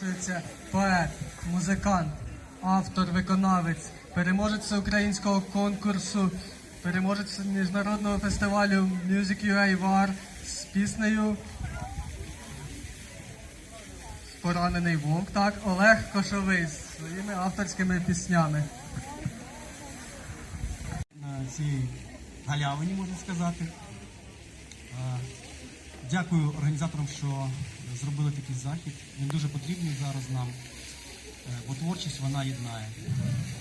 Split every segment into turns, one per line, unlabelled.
Це поет, музикант, автор, виконавець, переможець всеукраїнського конкурсу, переможець міжнародного фестивалю Music UA War з піснею Поранений вовк, так, Олег Кошовий з своїми авторськими піснями.
на цій галявині, можна сказати. Дякую організаторам, що зробили такий захід. Він дуже потрібний зараз нам, е, бо творчість вона єднає.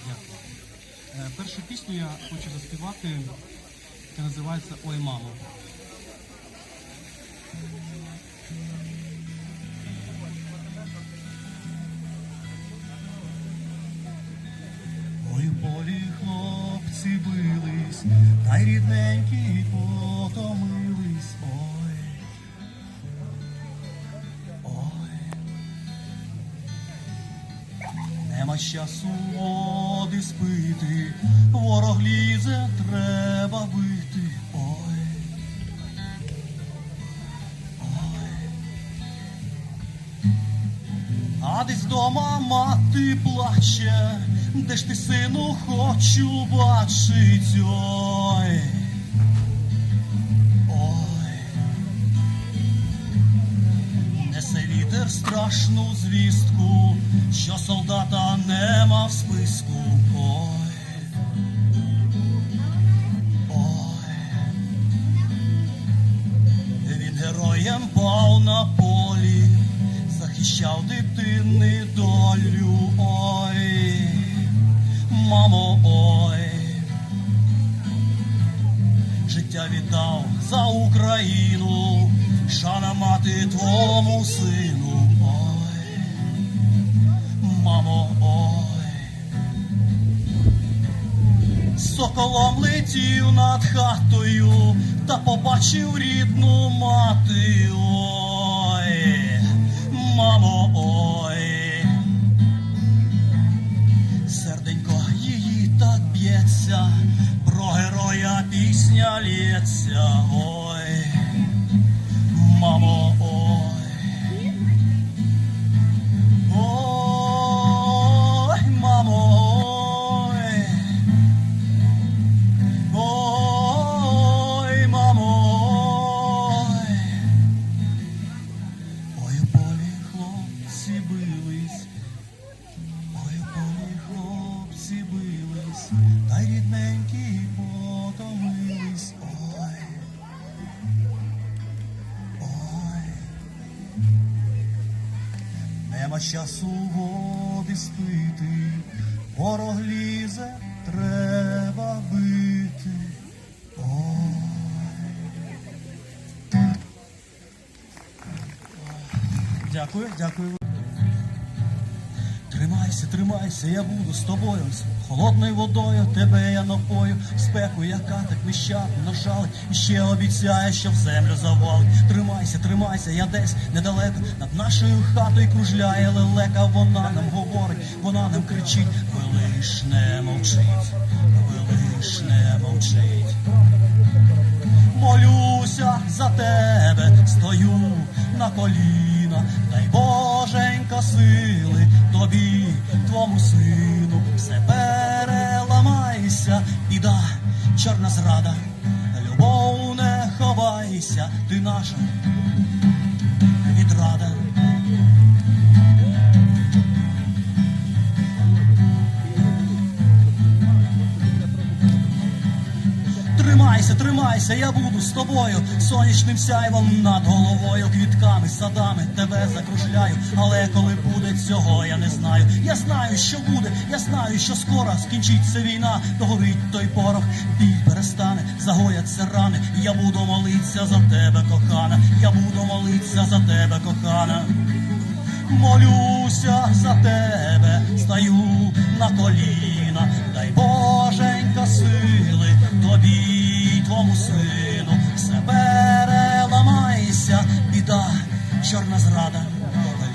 Дякую. Е, Першу пісню я хочу заспівати, яка називається Ой, мамо. Ой, полі хлопці бились, та й рідненькі потомились. Часу води спити, ворог лізе, треба бити. Ой. Ой. А десь дома мати плаче, де ж ти, сину, хочу бачить. Ой. Страшну звістку, що солдата нема в списку. Ой. Ой. Він героєм пав на полі, захищав дитини долю. Ой, мамо, ой, життя віддав Соколом летів над хатою та побачив рідну мати. Ой, мамо, ой. Серденько її так б'ється, про героя пісня лється. Ой, та й рідненькі потомились. Ой. Ой. Нема часу води спити, ворог лізе, треба бити. Ой. Дякую, дякую. Тримайся, тримайся, я буду з тобою. Холодною водою тебе я напою, спеку, яка так нещадно нажалить, і ще обіцяє, що в землю завалить. Тримайся, тримайся, я десь недалеко над нашою хатою кружляє лелека. Вона нам говорить, вона нам кричить, ви лиш не мовчить, ви лиш не мовчить. Молюся за тебе, стою на коліна, дай Боженька чорна Тримайся, тримайся, я буду з тобою, сонячним сяйвом над головою, квітками, садами тебе закружляю. Але коли буде цього, я не знаю. Я знаю, що буде, я знаю, що скоро скінчиться війна, догорить той порох, біль перестане, загояться рани. Я буду молитися за тебе, кохана, я буду молитися за тебе, кохана. Молюся за тебе, стаю на коліна, дай Боженька сили тобі, твому сину, все переламайся, біда, чорна зрада,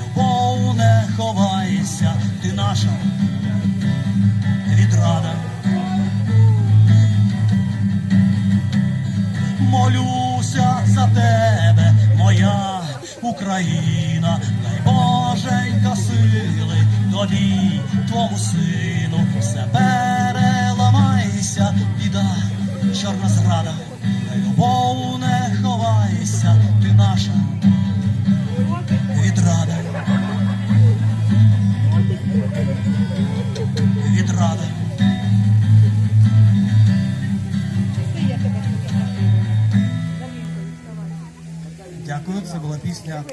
любов не ховайся, ти наша відрада. Молюся за тебе, моя Україна, дай Боженька сила. тобі, твому сину, біда, чорна зрада, любов не ховайся, ти наша. Відрада. Відрада. Дякую, це була пісня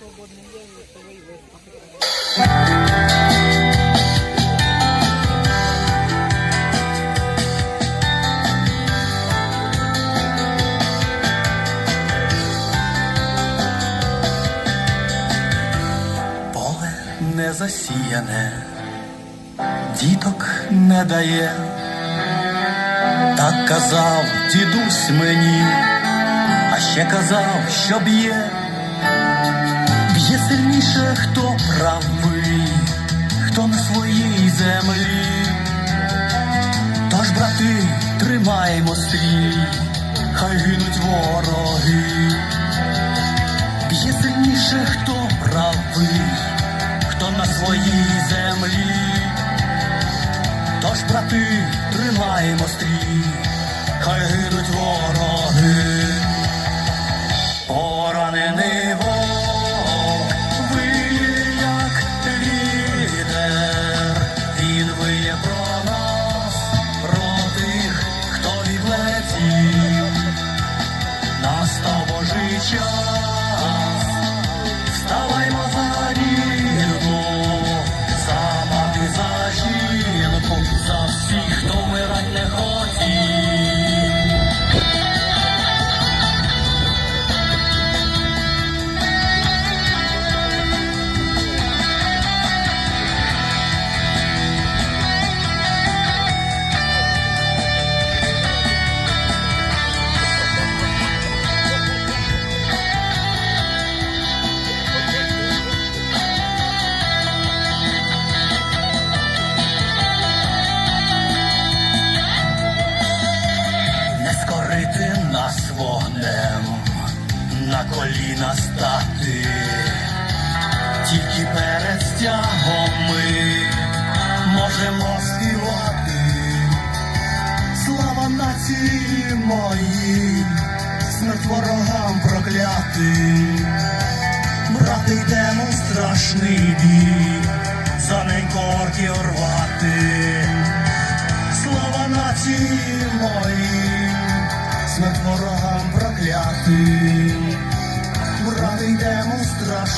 там вони можуть
засіяне, діток не дає. Так казав дідусь мені, а ще казав, що б'є, б'є сильніше, хто правий, хто на своїй землі. Тож, брати, тримаємо стрій, хай гинуть вороги. Б'є сильніше, хто правий, своїй землі. Тож, брати, тримаємо стрій, Моїй, смерть ворогам проклятим. Брати йдемо страшний бій, за ненькорки рвати. Слава нації моїй, смерть ворогам проклятим. Брати йдемо в страшний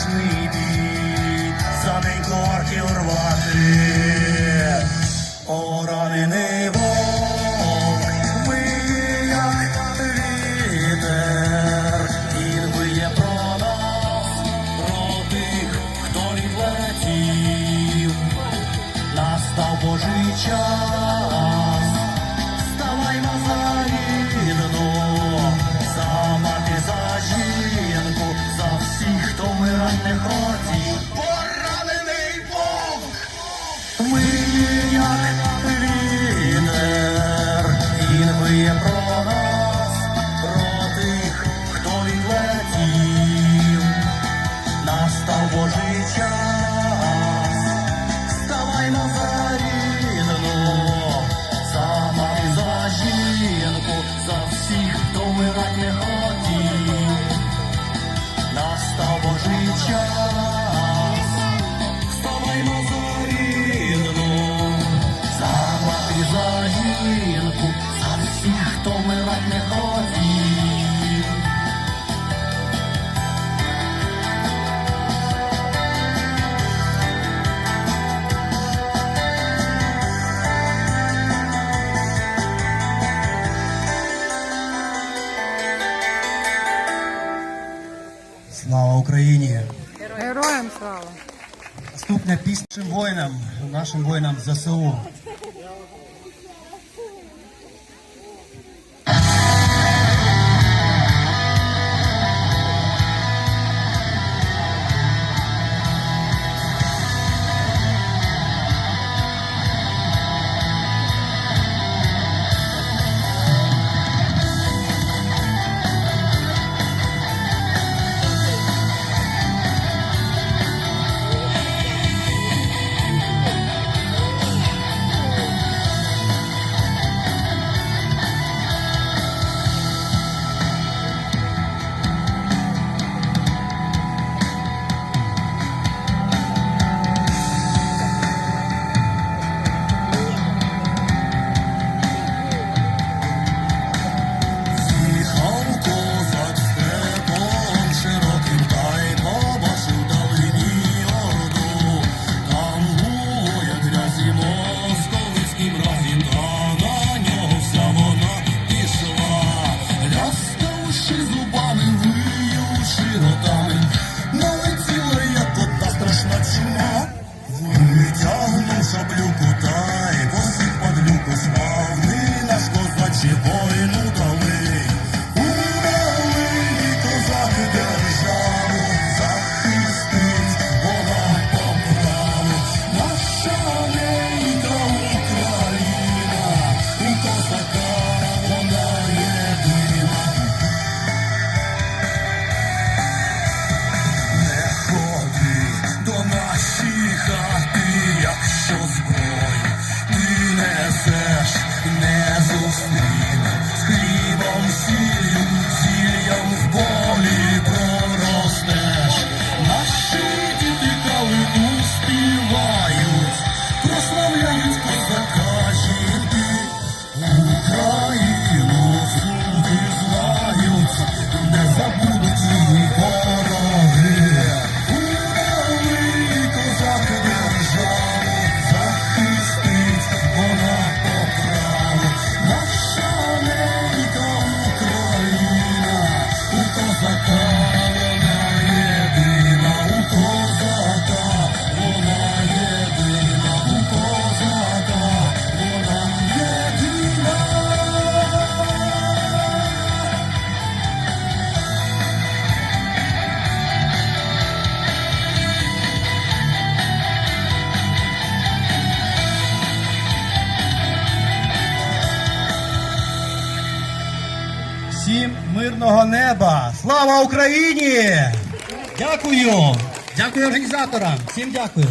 Нашим воїнам, нашим воїнам ЗСУ. Всім мирного неба! Слава Україні! Дякую! Дякую організаторам! Всім дякую!